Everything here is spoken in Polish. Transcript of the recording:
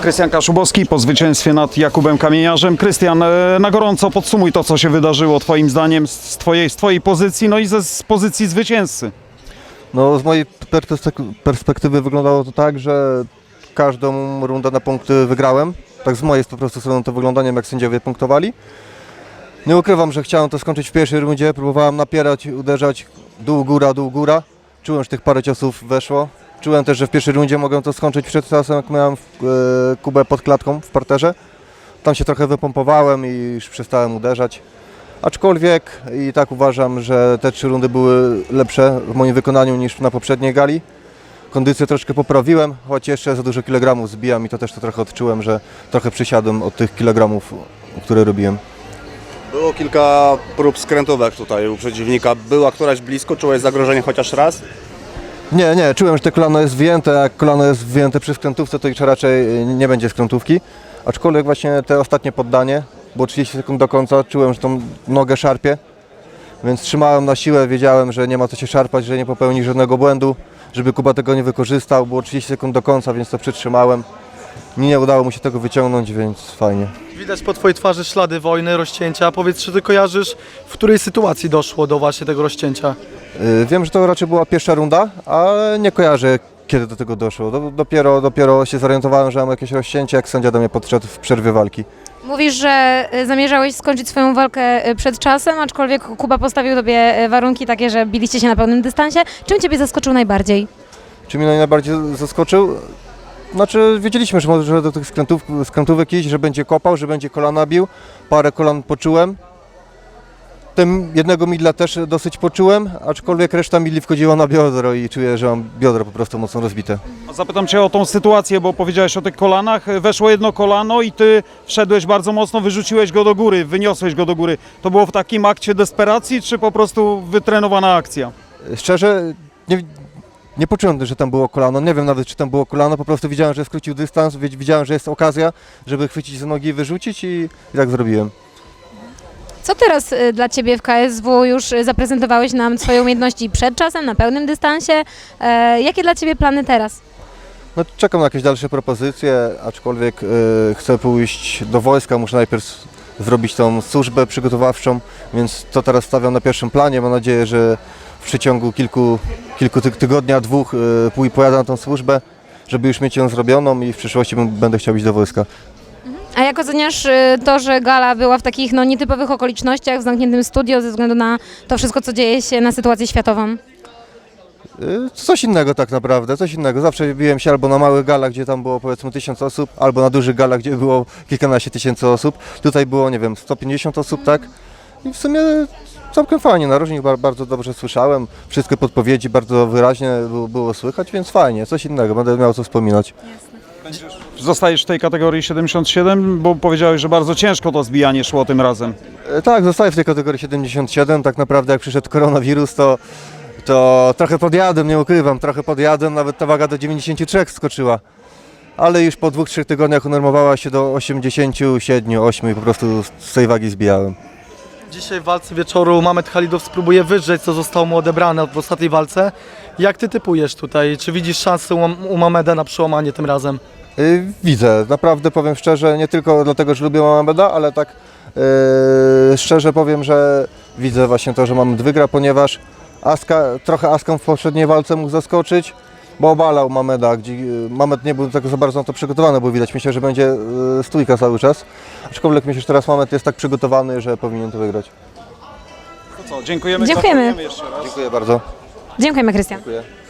Krystian Kaszubowski po zwycięstwie nad Jakubem Kamieniarzem. Krystian, e, na gorąco podsumuj to, co się wydarzyło Twoim zdaniem z Twojej, z twojej pozycji, no i ze, z pozycji zwycięzcy. No z mojej perspek- perspektywy wyglądało to tak, że każdą rundę na punkty wygrałem. Tak z mojej po prostu strony to wygląda, nie wiem jak sędziowie punktowali. Nie ukrywam, że chciałem to skończyć w pierwszej rundzie, próbowałem napierać, uderzać dół, góra, dół, góra. Czułem, że tych parę ciosów weszło. Czułem też, że w pierwszej rundzie mogę to skończyć przed czasem, jak miałem e, Kubę pod klatką w parterze. Tam się trochę wypompowałem i już przestałem uderzać. Aczkolwiek i tak uważam, że te trzy rundy były lepsze w moim wykonaniu niż na poprzedniej gali. Kondycję troszkę poprawiłem, choć jeszcze za dużo kilogramów zbijam i to też to trochę odczułem, że trochę przysiadłem od tych kilogramów, które robiłem. Było kilka prób skrętówek tutaj u przeciwnika. Była któraś blisko? Czułeś zagrożenie chociaż raz? Nie, nie, czułem, że te kolano jest wyjęte, jak kolano jest wyjęte przy skrętówce, to już raczej y, nie będzie skrętówki. Aczkolwiek właśnie te ostatnie poddanie, bo 30 sekund do końca, czułem, że tą nogę szarpie, więc trzymałem na siłę, wiedziałem, że nie ma co się szarpać, że nie popełni żadnego błędu, żeby Kuba tego nie wykorzystał, było 30 sekund do końca, więc to przytrzymałem. Nie udało mu się tego wyciągnąć, więc fajnie. Widać po twojej twarzy ślady wojny, rozcięcia. Powiedz, czy ty kojarzysz, w której sytuacji doszło do właśnie tego rozcięcia? Y, Wiem, że to raczej była pierwsza runda, ale nie kojarzę kiedy do tego doszło. Do, dopiero, dopiero się zorientowałem, że mam jakieś rozcięcie, jak sędzia do mnie podszedł w przerwie walki. Mówisz, że y, zamierzałeś skończyć swoją walkę y, przed czasem, aczkolwiek Kuba postawił tobie y, warunki takie, że biliście się na pełnym dystansie. Czym ciebie zaskoczył najbardziej? Czy mnie najbardziej zaskoczył? Znaczy wiedzieliśmy, że może do tych skrętów, skrętówek iść, że będzie kopał, że będzie kolana bił. Parę kolan poczułem. Tym jednego midla też dosyć poczułem, aczkolwiek reszta midli wchodziła na biodro i czuję, że mam biodro po prostu mocno rozbite. Zapytam Cię o tą sytuację, bo powiedziałeś o tych kolanach. Weszło jedno kolano i Ty wszedłeś bardzo mocno, wyrzuciłeś go do góry, wyniosłeś go do góry. To było w takim akcie desperacji, czy po prostu wytrenowana akcja? Szczerze, nie, nie poczułem, że tam było kolano. Nie wiem nawet, czy tam było kolano. Po prostu widziałem, że skrócił dystans, wi- widziałem, że jest okazja, żeby chwycić za nogi i wyrzucić i, i tak zrobiłem. Co teraz y, dla ciebie w KSW już y, zaprezentowałeś nam swoje umiejętności przed czasem, na pełnym dystansie? E, jakie dla ciebie plany teraz? No, czekam na jakieś dalsze propozycje, aczkolwiek y, chcę pójść do wojska, muszę najpierw zrobić tą służbę przygotowawczą, więc to teraz stawiam na pierwszym planie. Mam nadzieję, że w przeciągu kilku, kilku ty tygodnia, dwóch y, pój- pojadę na tą służbę, żeby już mieć ją zrobioną i w przyszłości będę chciał iść do wojska. A jak oceniasz y, to, że gala była w takich no, nietypowych okolicznościach, w zamkniętym studio, ze względu na to wszystko, co dzieje się na sytuację światową? Y, Coś innego tak naprawdę, coś innego. Zawsze biłem się albo na małych galach, gdzie tam było powiedzmy tysiąc osób, albo na dużych galach, gdzie było kilkanaście tysięcy osób. Tutaj było, nie wiem, 150 osób, tak? I w sumie całkiem fajnie, narożnik bar- bardzo dobrze słyszałem, wszystkie podpowiedzi bardzo wyraźnie było, było słychać, więc fajnie, coś innego, będę miał co wspominać. Zostajesz w tej kategorii 77, bo powiedziałeś, że bardzo ciężko to zbijanie szło tym razem. E, Tak, zostaję w tej kategorii 77. Tak naprawdę jak przyszedł koronawirus, to, to trochę podjadłem, nie ukrywam, trochę podjadłem, nawet ta waga do 93 skoczyła. Ale już po dwóch, trzech tygodniach unormowała się do 87, 8 i po prostu z tej wagi zbijałem. Dzisiaj w walce wieczoru Mamet Halidow spróbuje wydrzeć, co zostało mu odebrane w ostatniej walce. Jak ty typujesz tutaj? Czy widzisz szansę u, u Mameda na przełamanie tym razem? Y, Widzę, naprawdę powiem szczerze, nie tylko dlatego, że lubię Mameda, ale tak yy, szczerze powiem, że widzę właśnie to, że Mamed wygra, ponieważ Aska, trochę Aską w poprzedniej walce mógł zaskoczyć, bo obalał Mameda, gdzie yy, Mamed nie był tak za bardzo na to przygotowany, bo widać myślę, że będzie yy, stójka cały czas. Aczkolwiek myślę, że teraz Mamed jest tak przygotowany, że powinien to wygrać. To co, dziękujemy. Dziękujemy. jeszcze raz. Dziękuję bardzo. Dziękujemy, Krystian. Dziękuję.